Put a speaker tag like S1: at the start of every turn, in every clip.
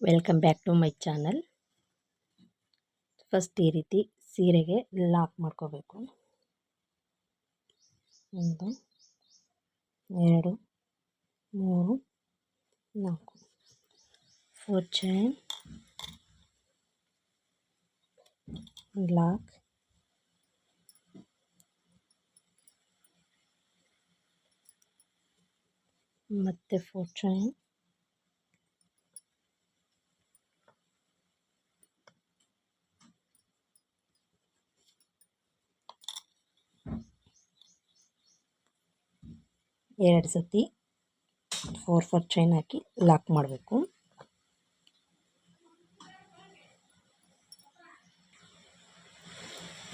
S1: Welcome back to my channel first ಈ ರೀತಿ ಸೀರೆಗೆ ಲಾಕ್ ಮಾಡ್ಕೋಬೇಕು. ಒಂದು, ಎರಡು, ಮೂರು, ನಾಲ್ಕು. ಫೋರ್ ಚೈನ್ ಲಾಕ್ ಮತ್ತೆ ಫೋರ್ ಚೈನ್ ಎರಡು ಸತಿ ಫೋರ್ ಫೋರ್ ಚೈನ್ ಹಾಕಿ ಲಾಕ್ ಮಾಡಬೇಕು.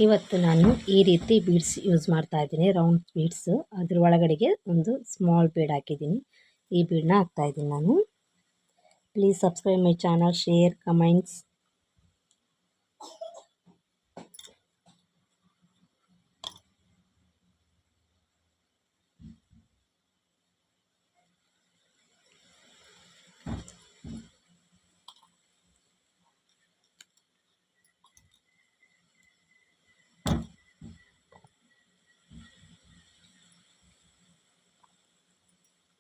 S1: ಇವತ್ತು ನಾನು ಈ ರೀತಿ ಬೀಡ್ಸ್ ಯೂಸ್ ಮಾಡ್ತಾ ಇದ್ದೀನಿ ರೌಂಡ್ ಬೀಡ್ಸ್ ಅದ್ರ ಒಳಗಡೆಗೆ ಒಂದು ಸ್ಮಾಲ್ ಬೀಡ್ ಹಾಕಿದ್ದೀನಿ. ಈ ಬೀಡನ್ನ ಹಾಕ್ತಾಯಿದ್ದೀನಿ ನಾನು. Please subscribe my channel share comments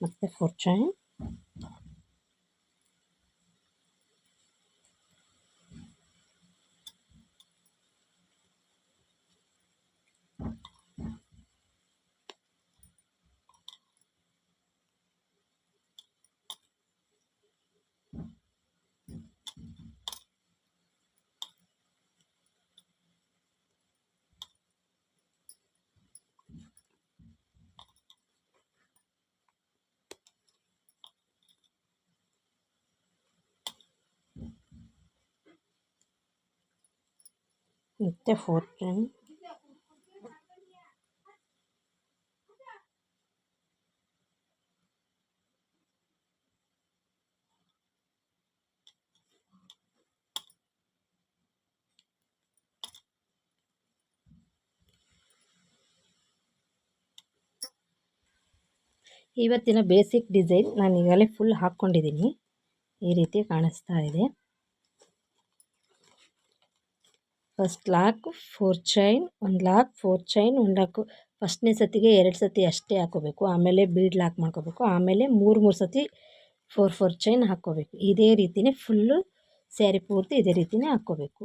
S1: ಮತ್ತು ಫೋರ್ಚೈನ್ ಮತ್ತು ಟೈಮ್ ಇವತ್ತಿನ ಬೇಸಿಕ್ ಡಿಸೈನ್ ನಾನು ಈಗಲೇ ಫುಲ್ ಹಾಕ್ಕೊಂಡಿದ್ದೀನಿ. ಈ ರೀತಿ ಕಾಣಿಸ್ತಾ ಇದೆ. ಫಸ್ಟ್ ಲಾಕ್ ಫೋರ್ ಚೈನ್ ಒಂದು ಲಾಕ್ ಫೋರ್ ಚೈನ್ ಒಂದು ಲಾಕು ಫಸ್ಟ್ನೇ ಸತಿಗೆ ಎರಡು ಸತಿ ಅಷ್ಟೇ ಹಾಕೋಬೇಕು. ಆಮೇಲೆ ಬೀಡ್ ಲಾಕ್ ಮಾಡ್ಕೋಬೇಕು. ಆಮೇಲೆ ಮೂರು ಮೂರು ಸತಿ ಫೋರ್ ಫೋರ್ ಚೈನ್ ಹಾಕ್ಕೋಬೇಕು ಇದೇ ರೀತಿಯೇ ಫುಲ್ಲು ಸ್ಯಾರಿ ಪೂರ್ತಿ ಇದೇ ರೀತಿಯೇ ಹಾಕ್ಕೋಬೇಕು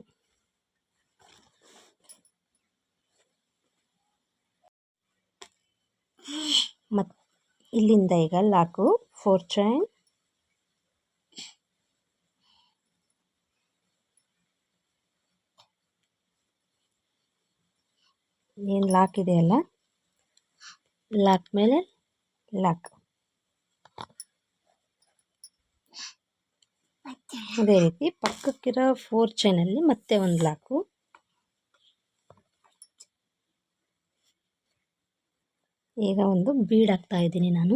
S1: ಮತ್ತು ಇಲ್ಲಿಂದ ಈಗ ಲಾಕು ಫೋರ್ ಚೈನ್ ಏನು ಲಾಕ್ ಇದೆಯಲ್ಲ? ಲಾಕ್ ಮೇಲೆ ಲಾಕ್ ಅದೇ ರೀತಿ ಪಕ್ಕಕ್ಕಿರೋ ಫೋರ್ ಚೈನಲ್ಲಿ ಮತ್ತೆ ಒಂದು ಲಾಕು ಈಗ ಒಂದು ಬೀಡ್ ಹಾಕ್ತಾ ಇದ್ದೀನಿ ನಾನು.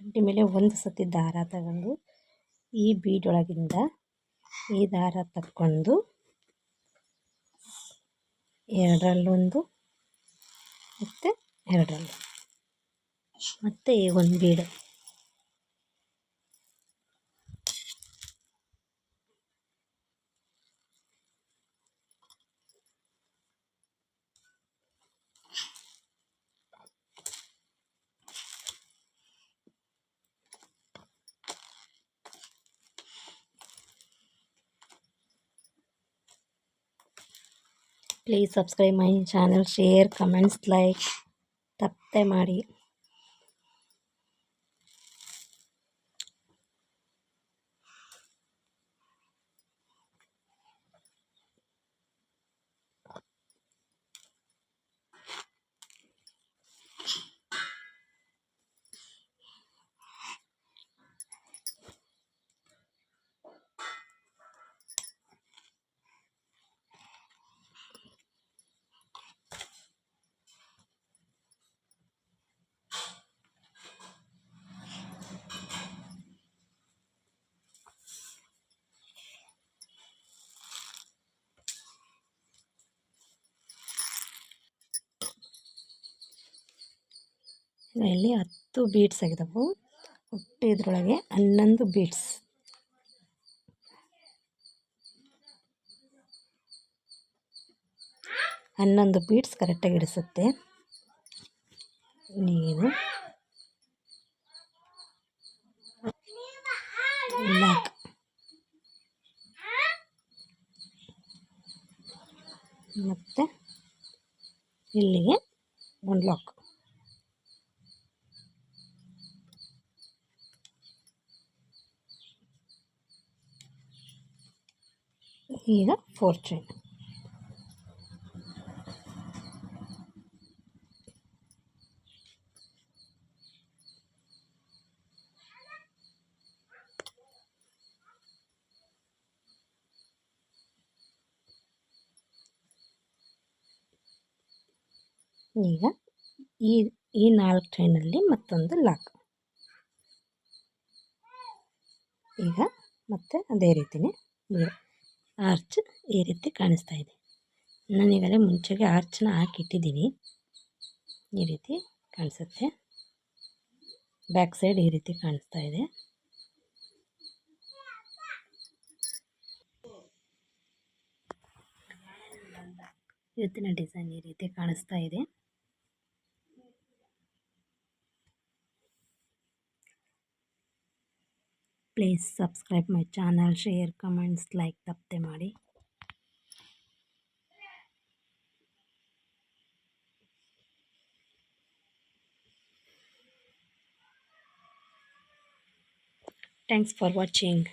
S1: ಗಂಟೆ ಮೇಲೆ ಒಂದು ಸತಿ ದಾರ ತಗೊಂಡು ಈ ಬೀಡೊಳಗಿಂದ ಈ ದಾರ ತಕ್ಕೊಂಡು ಎರಡರಲ್ಲೊಂದು ಮತ್ತು ಎರಡರಲ್ಲೊಂದು. ಮತ್ತು ಈ ಒಂದು bead. Please subscribe my channel share comments like ತಪ್ಪದೆ ಮಾಡಿ. ಇಲ್ಲಿ ಹತ್ತು ಬೀಟ್ಸ್ ಆಗಿದಾವೆ. ಒಟ್ಟು ಇದರೊಳಗೆ ಹನ್ನೊಂದು ಬೀಟ್ಸ್ ಹನ್ನೊಂದು ಬೀಟ್ಸ್ ಕರೆಕ್ಟಾಗಿ ಇಡಿಸುತ್ತೆ ನೀರು ಲಾಕ್ ಮತ್ತು ಇಲ್ಲಿಗೆ ಒಂದು ಲಾಕ್ ಈಗ ಫೋರ್ ಚೈನ್ ಈಗ ಈ ಈ ನಾಲ್ಕು ಚೈನಲ್ಲಿ ಮತ್ತೊಂದು ಲಾಕ್ ಈಗ ಮತ್ತೆ ಅದೇ ರೀತಿಯೇ ಆರ್ಚ್ ಈ ರೀತಿ ಕಾಣಿಸ್ತಾ ಇದೆ. ನಾನೀಗಲೇ ಮುಂಚೆಗೆ ಆರ್ಚನ್ನ ಹಾಕಿಟ್ಟಿದ್ದೀನಿ ಈ ರೀತಿ ಕಾಣಿಸುತ್ತೆ. ಬ್ಯಾಕ್ ಸೈಡ್ ಈ ರೀತಿ ಕಾಣಿಸ್ತಾ ಇದೆ. ಇವತ್ತಿನ ಡಿಸೈನ್ ಈ ರೀತಿ ಕಾಣಿಸ್ತಾ ಇದೆ. Please subscribe my channel share comments like ತಪ್ಪದೆ ಮಾಡಿ ಥ್ಯಾಂಕ್ಸ್ ಫಾರ್ ವಾಚಿಂಗ್